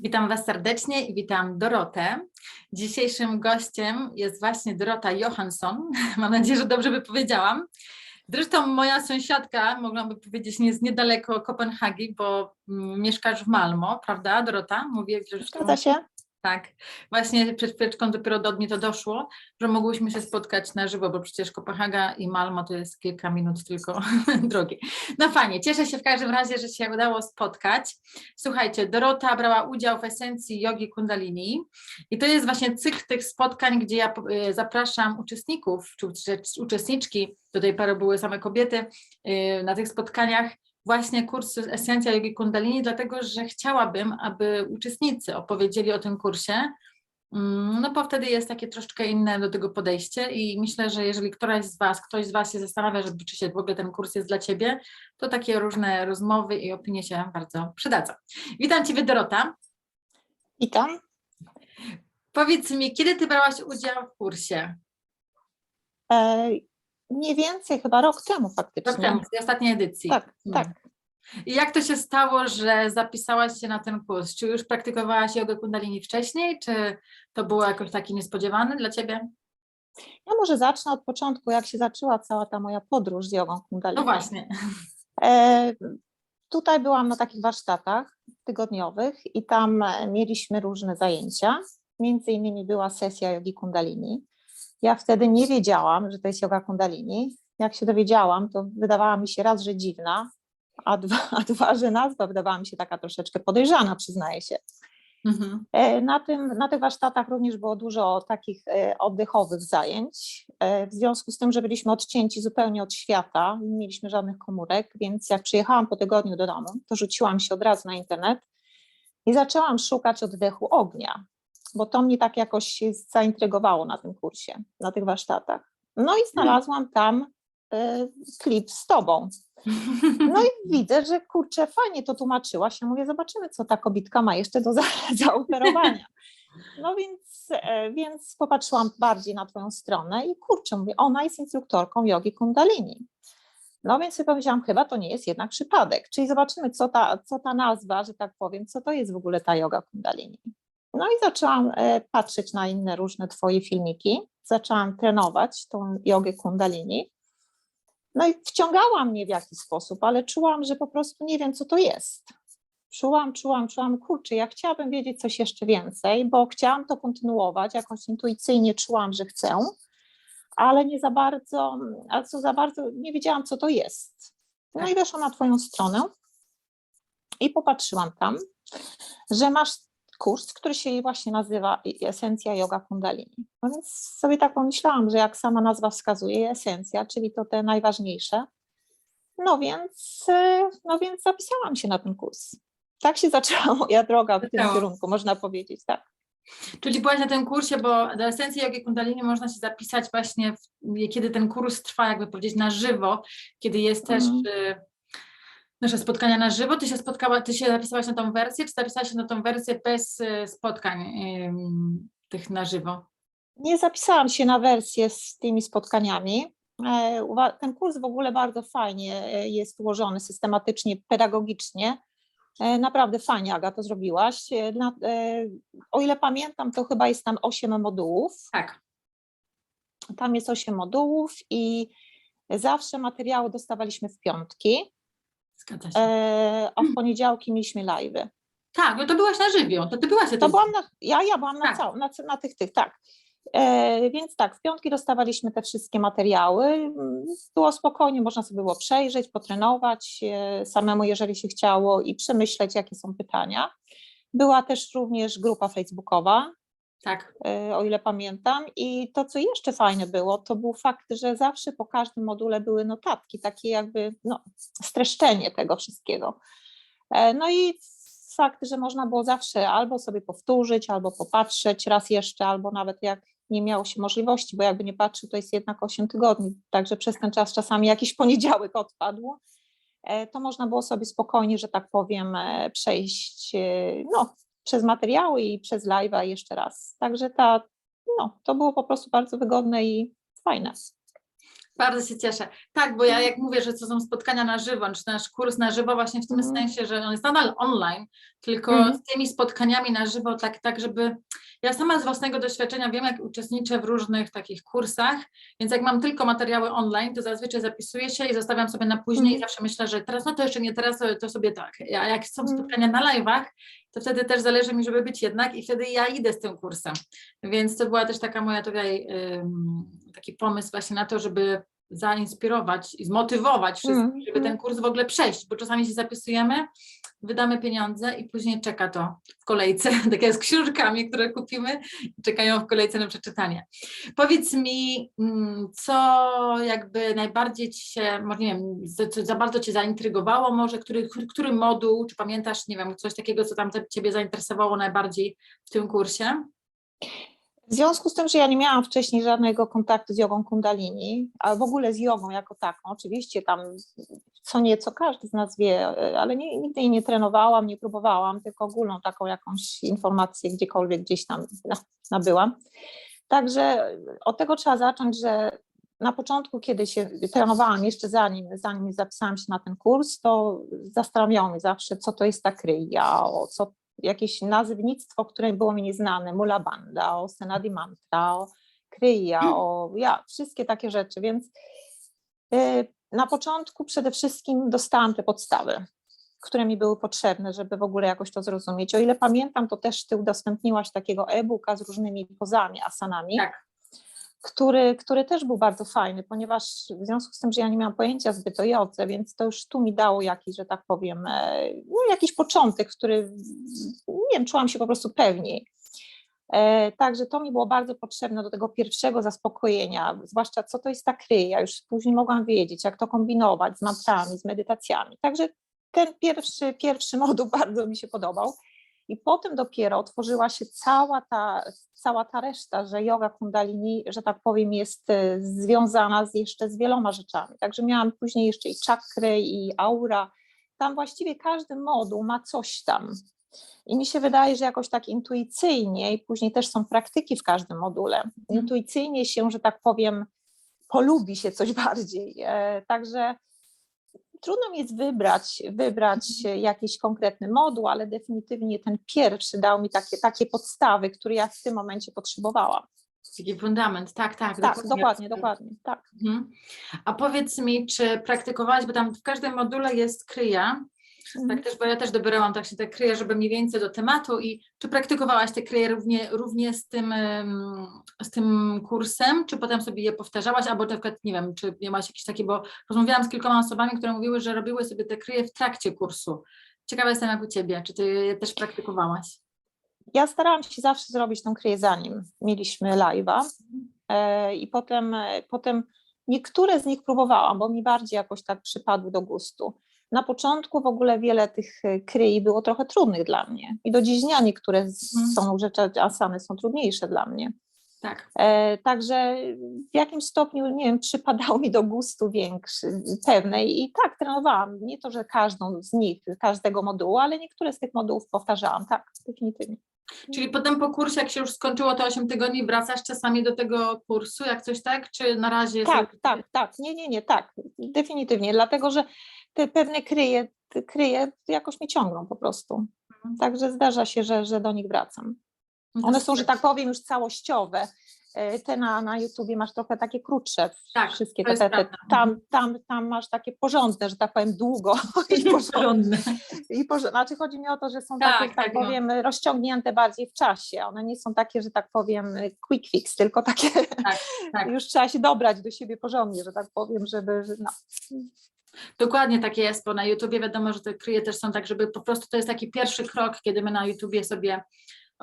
Witam Was serdecznie i witam Dorotę. Dzisiejszym gościem jest właśnie Dorota Johansson. Mam nadzieję, że dobrze wypowiedziałam. Zresztą moja sąsiadka, mogłabym powiedzieć, jest niedaleko Kopenhagi, bo mm, mieszkasz w Malmo, prawda Dorota? Mówię, że Zgadza się? Tak. Właśnie przed chwileczką dopiero do mnie to doszło, że mogłyśmy się spotkać na żywo, bo przecież Kopenhaga i Malmo to jest kilka minut tylko drogi. No fajnie, cieszę się w każdym razie, że się udało spotkać. Słuchajcie, Dorota brała udział w esencji jogi kundalini i to jest właśnie cykl tych spotkań, gdzie ja e, zapraszam uczestników, czy ucze- uczestniczki, tej pory były same kobiety e, na tych spotkaniach, właśnie kurs Esencja Jogi Kundalini, dlatego że chciałabym, aby uczestnicy opowiedzieli o tym kursie, Mm, no bo wtedy jest takie troszeczkę inne do tego podejście i myślę, że jeżeli któraś z Was, ktoś z Was się zastanawia, żeby, czy się w ogóle ten kurs jest dla Ciebie, to takie różne rozmowy i opinie się bardzo przydadzą. Witam Ciebie Dorota. Witam. Powiedz mi, kiedy Ty brałaś udział w kursie? Mniej więcej chyba rok temu faktycznie. Rok temu, w tej ostatniej edycji. Tak, Mm. tak. I jak to się stało, że zapisałaś się na ten kurs? Czy już praktykowałaś jogę kundalini wcześniej, czy to było jakoś taki niespodziewany dla Ciebie? Ja może zacznę od początku, jak się zaczęła cała ta moja podróż z jogą kundalini. No właśnie. E, tutaj byłam na takich warsztatach tygodniowych i tam mieliśmy różne zajęcia. Między innymi była sesja jogi kundalini. Ja wtedy nie wiedziałam, że to jest joga kundalini. Jak się dowiedziałam, to wydawała mi się raz, że dziwna, a dwa, a dwa że nazwa wydawała mi się taka troszeczkę podejrzana, przyznaję się. Mhm. E, Na, tym, na tych warsztatach również było dużo takich e, oddechowych zajęć. E, W związku z tym, że byliśmy odcięci zupełnie od świata, nie mieliśmy żadnych komórek, więc jak przyjechałam po tygodniu do domu, to rzuciłam się od razu na internet i zaczęłam szukać oddechu ognia, bo to mnie tak jakoś zaintrygowało na tym kursie, na tych warsztatach. No i znalazłam tam e, klip z tobą. No i widzę, że kurczę, fajnie to tłumaczyłaś. Ja mówię, zobaczymy, co ta kobitka ma jeszcze do za- zaoferowania. No więc, e, więc popatrzyłam bardziej na Twoją stronę i kurczę, mówię, ona jest instruktorką jogi kundalini. No więc sobie powiedziałam, chyba to nie jest jednak przypadek. Czyli zobaczymy, co ta, co ta nazwa, że tak powiem, co to jest w ogóle ta yoga kundalini. No i zaczęłam e, patrzeć na inne różne Twoje filmiki. Zaczęłam trenować tą jogę kundalini. No i wciągała mnie w jakiś sposób, ale czułam, że po prostu nie wiem, co to jest. Czułam, czułam, czułam, kurczę, ja chciałabym wiedzieć coś jeszcze więcej, bo chciałam to kontynuować, jakoś intuicyjnie czułam, że chcę, ale nie za bardzo, a co za bardzo, nie wiedziałam, co to jest. No i weszłam na Twoją stronę i popatrzyłam tam, że masz kurs, który się właśnie nazywa Esencja Yoga Kundalini. No więc sobie tak pomyślałam, że jak sama nazwa wskazuje, esencja, czyli to te najważniejsze. No więc, no więc zapisałam się na ten kurs. Tak się zaczęła moja droga w tym Zaczęło. kierunku, można powiedzieć, tak. Czyli byłaś na tym kursie, bo do esencji jogi kundalini można się zapisać właśnie, w, kiedy ten kurs trwa, jakby powiedzieć, na żywo, kiedy jest też Mhm. y, nasze spotkania na żywo. Ty się spotkała, ty się zapisałaś na tą wersję, czy zapisałaś się na tą wersję bez y, spotkań tych na żywo? Nie zapisałam się na wersję z tymi spotkaniami. E, Ten kurs w ogóle bardzo fajnie e, jest ułożony, systematycznie, pedagogicznie. E, Naprawdę fajnie, Aga, to zrobiłaś. O ile pamiętam, to chyba jest tam 8 modułów. Tak. Tam jest 8 modułów i zawsze materiały dostawaliśmy w piątki, Zgadza się. e, a w poniedziałki mieliśmy live'y. tak, no to byłaś na żywioł, to ty byłaś na To tym. byłam na, ja, ja byłam na, Tak. cał, na, na tych, tych, tak. E, więc tak, w piątki dostawaliśmy te wszystkie materiały. Było spokojnie, można sobie było przejrzeć, potrenować e, samemu, jeżeli się chciało i przemyśleć, jakie są pytania. Była też również grupa facebookowa, Tak. e, o ile pamiętam. I to, co jeszcze fajne było, to był fakt, że zawsze po każdym module były notatki, takie jakby no, streszczenie tego wszystkiego. E, No i fakt, że można było zawsze albo sobie powtórzyć, albo popatrzeć raz jeszcze, albo nawet jak nie miało się możliwości, bo jakby nie patrzył, to jest jednak 8 tygodni, także przez ten czas czasami jakiś poniedziałek odpadł, e, to można było sobie spokojnie, że tak powiem, przejść no, przez materiały i przez live'a jeszcze raz. Także ta, no, to było po prostu bardzo wygodne i fajne. Bardzo się cieszę. Tak, bo ja jak mówię, że to są spotkania na żywo, czy nasz kurs na żywo właśnie w tym Mhm. sensie, że on jest nadal online, tylko Mhm. z tymi spotkaniami na żywo, tak, tak, żeby ja sama z własnego doświadczenia wiem, jak uczestniczę w różnych takich kursach, więc jak mam tylko materiały online, to zazwyczaj zapisuję się i zostawiam sobie na później i Mhm. zawsze myślę, że teraz, no to jeszcze nie teraz, to- sobie tak. A jak są Mhm. spotkania na live'ach, to wtedy też zależy mi, żeby być jednak i wtedy ja idę z tym kursem. Więc to była też taka moja tutaj, taki pomysł właśnie na to, żeby zainspirować i zmotywować wszystkich, Mhm, żeby ten mhm. kurs w ogóle przejść, bo czasami się zapisujemy, wydamy pieniądze i później czeka to w kolejce, tak jak z książkami, które kupimy czekają w kolejce na przeczytanie. Powiedz mi, mm, co jakby najbardziej Ci się, może nie wiem, za- co za bardzo Cię zaintrygowało, może który, który- moduł, czy pamiętasz, nie wiem, coś takiego, co tam Ciebie zainteresowało najbardziej w tym kursie? W związku z tym, że ja nie miałam wcześniej żadnego kontaktu z jogą kundalini, a w ogóle z jogą jako taką, oczywiście tam co nieco każdy z nas wie, ale nie, nigdy jej nie trenowałam, nie próbowałam, tylko ogólną taką jakąś informację gdziekolwiek gdzieś tam na- nabyłam. Także od tego trzeba zacząć, że na początku, kiedy się trenowałam, jeszcze zanim, zanim zapisałam się na ten kurs, to zastanawiało mnie zawsze, co to jest ta kryja, o co jakieś nazywnictwo, które było mi nieznane, Mula Banda, o Senadi Mantra, o Kryja, o ja, wszystkie takie rzeczy, więc y, na początku przede wszystkim dostałam te podstawy, które mi były potrzebne, żeby w ogóle jakoś to zrozumieć. O ile pamiętam, to też ty udostępniłaś takiego e-booka z różnymi pozami, asanami, Tak. Który, który też był bardzo fajny, ponieważ w związku z tym, że ja nie miałam pojęcia zbyt o jodze, więc to już tu mi dało jakiś, że tak powiem, e, no jakiś początek, który, nie wiem, czułam się po prostu pewniej. E, Także to mi było bardzo potrzebne do tego pierwszego zaspokojenia, zwłaszcza co to jest ta kryja. Już później mogłam wiedzieć, jak to kombinować z mantrami, z medytacjami. Także ten pierwszy, pierwszy moduł bardzo mi się podobał. I potem dopiero otworzyła się cała ta, cała ta reszta, że yoga kundalini, że tak powiem, jest e, związana z, jeszcze z wieloma rzeczami. Także miałam później jeszcze i czakry, i aura. Tam właściwie każdy moduł ma coś tam. I mi się wydaje, że jakoś tak intuicyjnie, i później też są praktyki w każdym module, intuicyjnie się, że tak powiem, polubi się coś bardziej. E, Także trudno mi jest wybrać, wybrać jakiś konkretny moduł, ale definitywnie ten pierwszy dał mi takie, takie podstawy, które ja w tym momencie potrzebowałam. Taki fundament, tak, tak. Tak, dokładnie, dokładnie, tak. Mhm. A powiedz mi, czy praktykowałaś, bo tam w każdym module jest kryja, tak też, bo ja też dobierałam tak się te kryje, żeby mniej więcej do tematu i czy praktykowałaś te kryje równie, równie z tym, z tym kursem, czy potem sobie je powtarzałaś, albo na przykład, nie wiem, czy miałaś jakieś takie, bo rozmawiałam z kilkoma osobami, które mówiły, że robiły sobie te kryje w trakcie kursu. Ciekawa jestem jak u Ciebie, czy Ty je też praktykowałaś? Ja starałam się zawsze zrobić tą kryję zanim mieliśmy live'a e, i potem, e, potem niektóre z nich próbowałam, bo mi bardziej jakoś tak przypadły do gustu. Na początku w ogóle wiele tych e, kryj było trochę trudnych dla mnie i do dziś dnia niektóre Mhm. są rzeczy, asany są trudniejsze dla mnie. Tak. E, Także w jakimś stopniu, nie wiem, przypadał mi do gustu większy, pewnej i tak trenowałam. Nie to, że każdą z nich, każdego modułu, ale niektóre z tych modułów powtarzałam, tak, definitywnie. Czyli potem po kursie, jak się już skończyło te 8 tygodni, wracasz czasami do tego kursu, jak coś tak, czy na razie... Tak, tak, tak, nie, nie, nie, tak, definitywnie, dlatego że te pewne kryje, kryje jakoś mnie ciągną po prostu. Mhm. Także zdarza się, że, że do nich wracam. No One są, że tak powiem, już całościowe. E, Te na, na YouTubie masz trochę takie krótsze, Tak, wszystkie te, te, te, tam, tam, tam masz takie porządne, że tak powiem, długo i porządne. I porządne. Znaczy chodzi mi o to, że są Tak, takie, tak, tak, no. powiem, rozciągnięte bardziej w czasie. One nie są takie, że tak powiem, quick fix, tylko takie tak. już trzeba się dobrać do siebie porządnie, że tak powiem, żeby, że no. Dokładnie tak jest, bo na YouTubie wiadomo, że te kryje też są tak, żeby po prostu to jest taki pierwszy krok, kiedy my na YouTubie sobie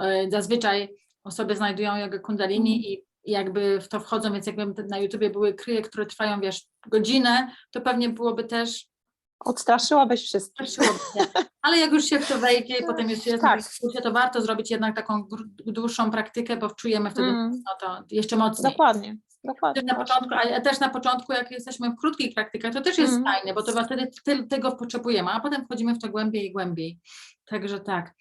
e, zazwyczaj osoby znajdują jogę kundalini i jakby w to wchodzą, więc jakby na YouTubie były kryje, które trwają, wiesz, godzinę, to pewnie byłoby też Odstraszyłabyś wszystkich. Ale jak już się w to wejdzie i potem jeszcze jest Tak. na to warto zrobić jednak taką dłuższą praktykę, bo czujemy wtedy Mm, no to jeszcze mocniej. dokładnie. Dokładnie. Też na początku, ale też na początku, jak jesteśmy w krótkich praktykach, to też jest Mhm. fajne, bo to wtedy ty- tego potrzebujemy, a potem wchodzimy w to głębiej i głębiej. Także tak.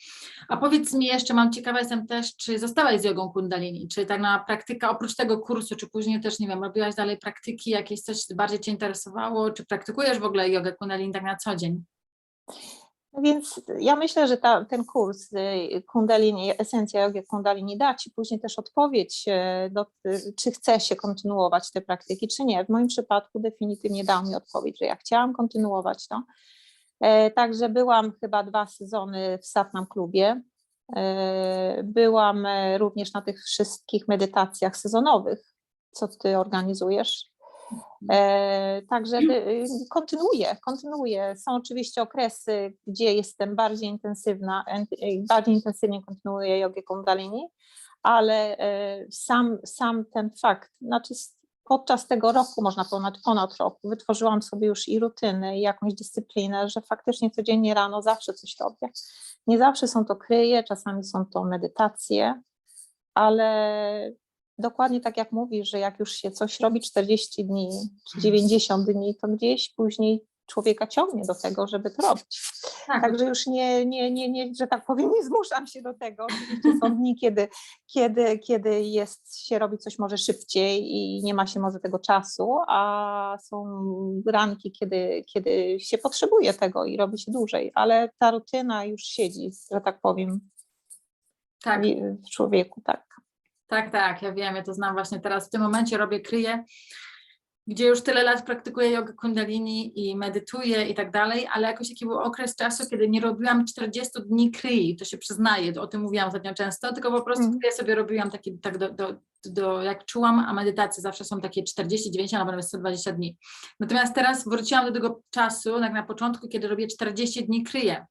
A powiedz mi jeszcze, mam ciekawa jestem też, czy zostałaś z jogą kundalini, czy tak na praktyka, oprócz tego kursu, czy później też, nie wiem, robiłaś dalej praktyki, jakieś coś bardziej Cię interesowało, czy praktykujesz w ogóle jogę kundalini tak na co dzień? No Więc ja myślę, że ta, ten kurs y, Kundalini, esencja jogi Kundalini da Ci później też odpowiedź, e, do, y, czy chce się kontynuować te praktyki, czy nie. W moim przypadku definitywnie dał mi odpowiedź, że ja chciałam kontynuować to. E, Także byłam chyba dwa sezony w Satnam Klubie. E, Byłam e, również na tych wszystkich medytacjach sezonowych, co Ty organizujesz. E, Także y, kontynuuję, kontynuuję. Są oczywiście okresy, gdzie jestem bardziej intensywna, en- y, bardziej intensywnie kontynuuję jogę kundalini, ale e, sam, sam ten fakt, znaczy podczas tego roku, można ponad, ponad roku, wytworzyłam sobie już i rutyny, i jakąś dyscyplinę, że faktycznie codziennie rano zawsze coś robię. Nie zawsze są to kryje, czasami są to medytacje, ale dokładnie tak jak mówisz, że jak już się coś robi 40 dni czy 90 dni, to gdzieś później człowieka ciągnie do tego, żeby to robić. Tak, Także już nie, nie, nie, nie, że tak powiem, nie zmuszam się do tego. Oczywiście są dni, kiedy, kiedy, kiedy jest, się robi coś może szybciej i nie ma się może tego czasu, a są ranki, kiedy, kiedy się potrzebuje tego i robi się dłużej, ale ta rutyna już siedzi, że tak powiem, tak. w człowieku, tak. Tak, tak, ja wiem, ja to znam właśnie teraz. W tym momencie robię kryję, gdzie już tyle lat praktykuję jogę kundalini i medytuję i tak dalej, ale jakoś taki był okres czasu, kiedy nie robiłam 40 dni kryi, to się przyznaję, o tym mówiłam ostatnio często, tylko po prostu Mhm. kryję sobie robiłam taki, tak do, do, do, jak czułam, a medytacje zawsze są takie 40, 90 albo nawet 120 dni. Natomiast teraz wróciłam do tego czasu, tak na początku, kiedy robię 40 dni kryję.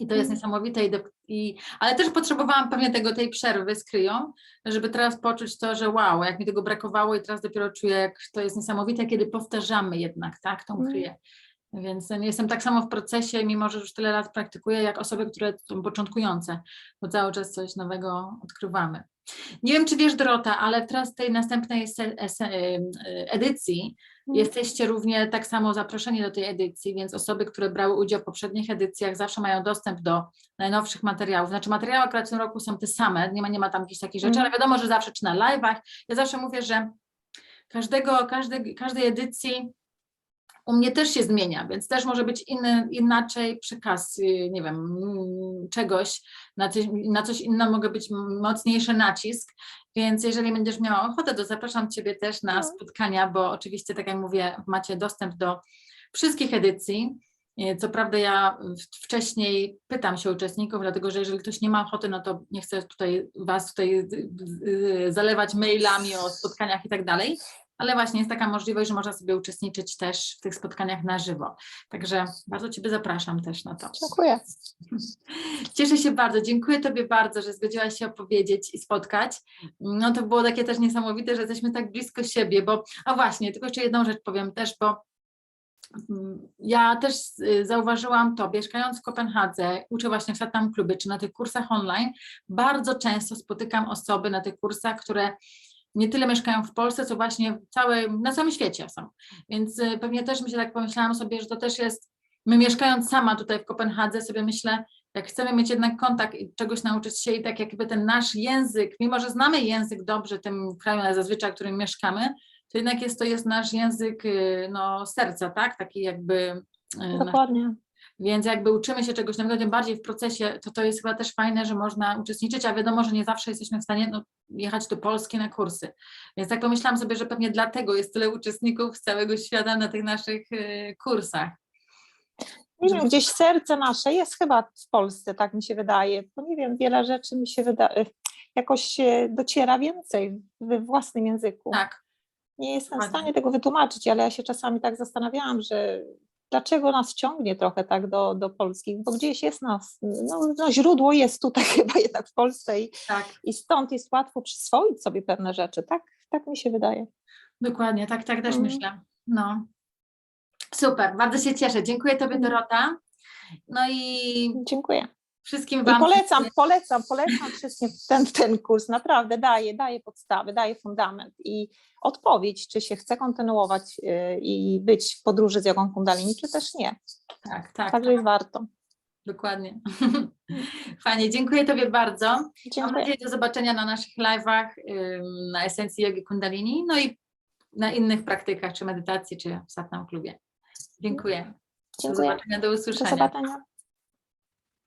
I to jest Mhm. niesamowite, i, do, i, ale też potrzebowałam pewnie tego, tej przerwy z kryją, żeby teraz poczuć to, że wow, jak mi tego brakowało i teraz dopiero czuję, jak to jest niesamowite, kiedy powtarzamy jednak, tak, tą Mm. kryję. Więc jestem tak samo w procesie, mimo że już tyle lat praktykuję, jak osoby, które są początkujące, bo cały czas coś nowego odkrywamy. Nie wiem, czy wiesz, Dorota, ale teraz w tej następnej em, e, edycji Mhm. jesteście równie tak samo zaproszeni do tej edycji, więc osoby, które brały udział w poprzednich edycjach zawsze mają dostęp do najnowszych materiałów. Znaczy materiały akurat w tym roku są te same, nie ma, nie ma tam jakichś takich rzeczy, Mhm. ale wiadomo, że zawsze czy na live'ach. Ja zawsze mówię, że każdego, każdy, każdej edycji u mnie też się zmienia, więc też może być inny, inaczej przekaz, y, nie wiem, mm, czegoś, na coś, na coś innego może być mocniejszy nacisk, więc jeżeli będziesz miała ochotę, to zapraszam Ciebie też na No. spotkania, bo oczywiście, tak jak mówię, macie dostęp do wszystkich edycji. Y, Co prawda ja wcześniej pytam się uczestników, dlatego że jeżeli ktoś nie ma ochoty, no to nie chcę tutaj Was tutaj y, zalewać mailami o spotkaniach i tak dalej, ale właśnie jest taka możliwość, że można sobie uczestniczyć też w tych spotkaniach na żywo. Także bardzo Ciebie zapraszam też na to. Dziękuję. Cieszę się bardzo, dziękuję Tobie bardzo, że zgodziłaś się opowiedzieć i spotkać. No to było takie też niesamowite, że jesteśmy tak blisko siebie, bo, a właśnie, tylko jeszcze jedną rzecz powiem też, bo mm, ja też y, zauważyłam to, mieszkając w Kopenhadze, uczę właśnie w Satam Klubie, czy na tych kursach online, bardzo często spotykam osoby na tych kursach, które nie tyle mieszkają w Polsce, co właśnie w całej, na całym świecie są. Więc y, pewnie też mi się tak pomyślałam sobie, że to też jest, my mieszkając sama tutaj w Kopenhadze sobie myślę, jak chcemy mieć jednak kontakt i czegoś nauczyć się i tak jakby ten nasz język, mimo że znamy język dobrze tym kraju zazwyczaj, w którym mieszkamy, to jednak jest to jest nasz język y, no, serca, tak? Taki jakby y, Dokładnie. Więc jakby uczymy się czegoś nowego, tym bardziej w procesie, to to jest chyba też fajne, że można uczestniczyć, a wiadomo, że nie zawsze jesteśmy w stanie no, jechać do Polski na kursy. Więc tak pomyślałam sobie, że pewnie dlatego jest tyle uczestników z całego świata na tych naszych y, kursach. Nie wiem, gdzieś serce nasze jest chyba w Polsce, tak mi się wydaje, bo nie wiem, wiele rzeczy mi się wydaje, jakoś się dociera więcej we własnym języku. Tak, Nie jestem w stanie tego wytłumaczyć, ale ja się czasami tak zastanawiałam, że dlaczego nas ciągnie trochę tak do, do Polski, bo gdzieś jest nas, no, no źródło jest tutaj chyba jednak w Polsce i, tak, i stąd jest łatwo przyswoić sobie pewne rzeczy, tak, tak mi się wydaje. dokładnie, tak, tak też Mm. myślę. No. Super, bardzo się cieszę. Dziękuję Tobie Mm. Dorota. No i Dziękuję. Wszystkim I Wam polecam, polecam, polecam wszystkim ten, ten kurs. Naprawdę daje, daje podstawy, daje fundament i odpowiedź, czy się chce kontynuować y, i być w podróży z jogą kundalini, czy też nie. Tak, tak, Także jest warto. dokładnie. Fajnie, dziękuję Tobie bardzo. Mam Dziękuję. nadzieję do zobaczenia na naszych live'ach, na esencji jogi kundalini, no i na innych praktykach, czy medytacji, czy w Satnam Klubie. Dziękuję. Do Dziękuję. zobaczenia, do Do usłyszenia. zobaczenia.